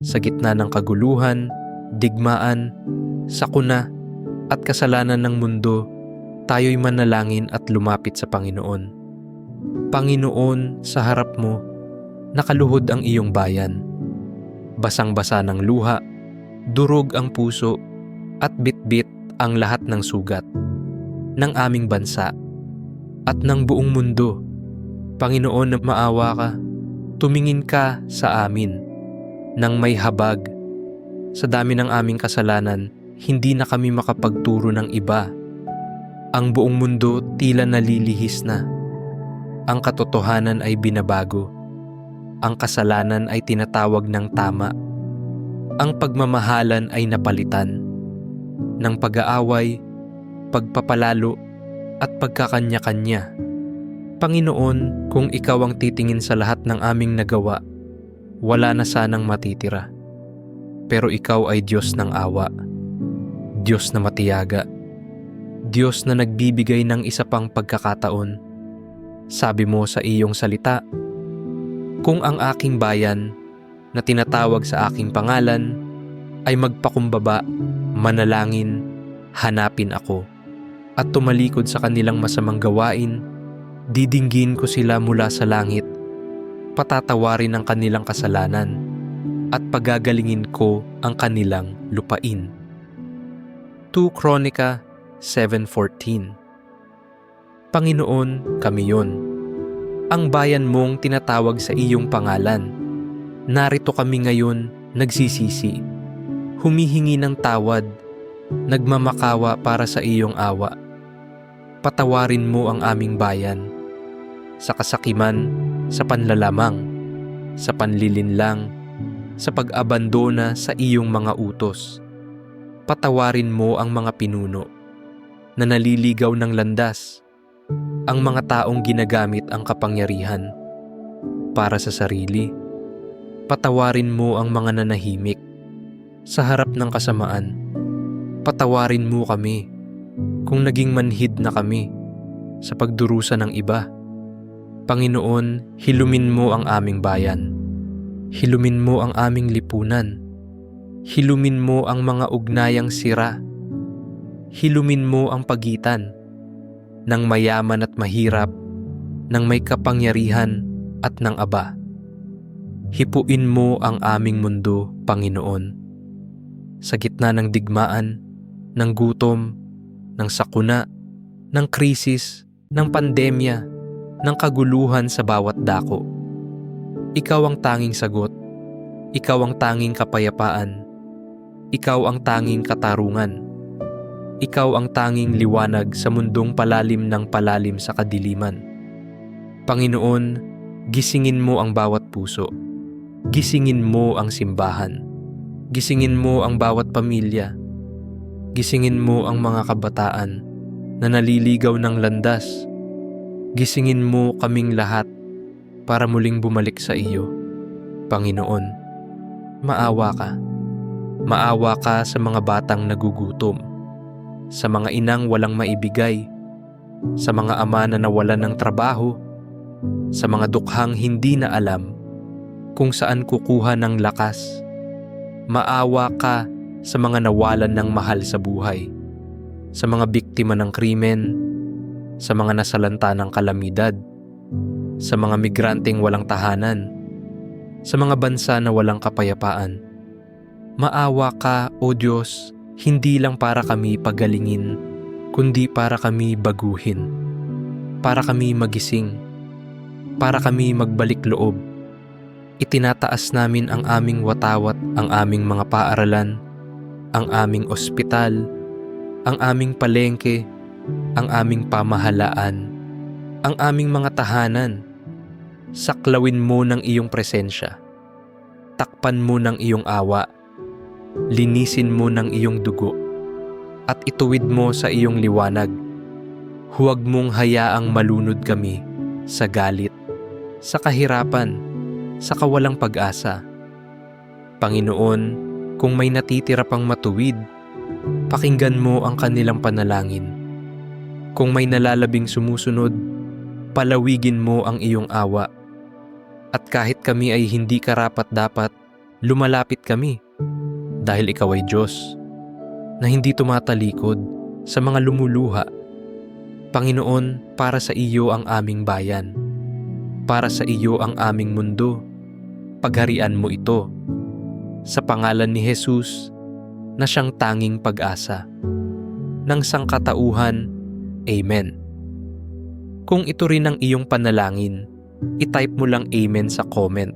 sa gitna ng kaguluhan, digmaan, sakuna, at kasalanan ng mundo, tayo'y manalangin at lumapit sa Panginoon. Panginoon, sa harap mo, nakaluhod ang iyong bayan. Basang-basa ng luha, durog ang puso, at bitbit ang lahat ng sugat ng aming bansa at ng buong mundo. Panginoon maawa ka, tumingin ka sa amin nang may habag. Sa dami ng aming kasalanan, hindi na kami makapagturo ng iba. Ang buong mundo tila nalilihis na. Ang katotohanan ay binabago. Ang kasalanan ay tinatawag ng tama. Ang pagmamahalan ay napalitan. Ng pag-aaway, pagpapalalo, at pagkakanya-kanya. Panginoon, kung ikaw ang titingin sa lahat ng aming nagawa, wala na sanang matitira. Pero ikaw ay Diyos ng awa, Diyos na matiyaga, Diyos na nagbibigay ng isa pang pagkakataon. Sabi mo sa iyong salita, Kung ang aking bayan na tinatawag sa aking pangalan ay magpakumbaba, manalangin, hanapin ako, at tumalikod sa kanilang masamang gawain, didinggin ko sila mula sa langit patatawarin ang kanilang kasalanan at pagagalingin ko ang kanilang lupain. 2 Kronika 7.14 Panginoon, kami yon. Ang bayan mong tinatawag sa iyong pangalan. Narito kami ngayon nagsisisi. Humihingi ng tawad, nagmamakawa para sa iyong awa. Patawarin mo ang aming bayan. Sa kasakiman, sa panlalamang, sa panlilinlang, sa pag-abandona sa iyong mga utos. Patawarin mo ang mga pinuno na naliligaw ng landas, ang mga taong ginagamit ang kapangyarihan para sa sarili. Patawarin mo ang mga nanahimik sa harap ng kasamaan. Patawarin mo kami kung naging manhid na kami sa pagdurusa ng iba. Panginoon, hilumin mo ang aming bayan. Hilumin mo ang aming lipunan. Hilumin mo ang mga ugnayang sira. Hilumin mo ang pagitan ng mayaman at mahirap, ng may kapangyarihan at ng aba. Hipuin mo ang aming mundo, Panginoon. Sa gitna ng digmaan, ng gutom, ng sakuna, ng krisis, ng pandemya, ng kaguluhan sa bawat dako. Ikaw ang tanging sagot. Ikaw ang tanging kapayapaan. Ikaw ang tanging katarungan. Ikaw ang tanging liwanag sa mundong palalim ng palalim sa kadiliman. Panginoon, gisingin mo ang bawat puso. Gisingin mo ang simbahan. Gisingin mo ang bawat pamilya. Gisingin mo ang mga kabataan na naliligaw ng landas Gisingin mo kaming lahat para muling bumalik sa iyo. Panginoon, maawa ka. Maawa ka sa mga batang nagugutom, sa mga inang walang maibigay, sa mga ama na nawalan ng trabaho, sa mga dukhang hindi na alam kung saan kukuha ng lakas. Maawa ka sa mga nawalan ng mahal sa buhay, sa mga biktima ng krimen, sa mga nasalanta ng kalamidad, sa mga migranteng walang tahanan, sa mga bansa na walang kapayapaan. Maawa ka, O Diyos, hindi lang para kami pagalingin, kundi para kami baguhin, para kami magising, para kami magbalik loob. Itinataas namin ang aming watawat, ang aming mga paaralan, ang aming ospital, ang aming palengke, ang aming pamahalaan, ang aming mga tahanan. Saklawin mo ng iyong presensya. Takpan mo ng iyong awa. Linisin mo ng iyong dugo. At ituwid mo sa iyong liwanag. Huwag mong hayaang malunod kami sa galit, sa kahirapan, sa kawalang pag-asa. Panginoon, kung may natitira pang matuwid, pakinggan mo ang kanilang panalangin kung may nalalabing sumusunod, palawigin mo ang iyong awa. At kahit kami ay hindi karapat dapat, lumalapit kami dahil ikaw ay Diyos na hindi tumatalikod sa mga lumuluha. Panginoon, para sa iyo ang aming bayan. Para sa iyo ang aming mundo. Pagharian mo ito. Sa pangalan ni Jesus na siyang tanging pag-asa. Ng sangkatauhan, Amen. Kung ito rin ang iyong panalangin, itype mo lang Amen sa comment.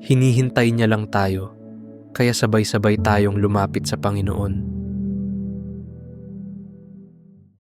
Hinihintay niya lang tayo, kaya sabay-sabay tayong lumapit sa Panginoon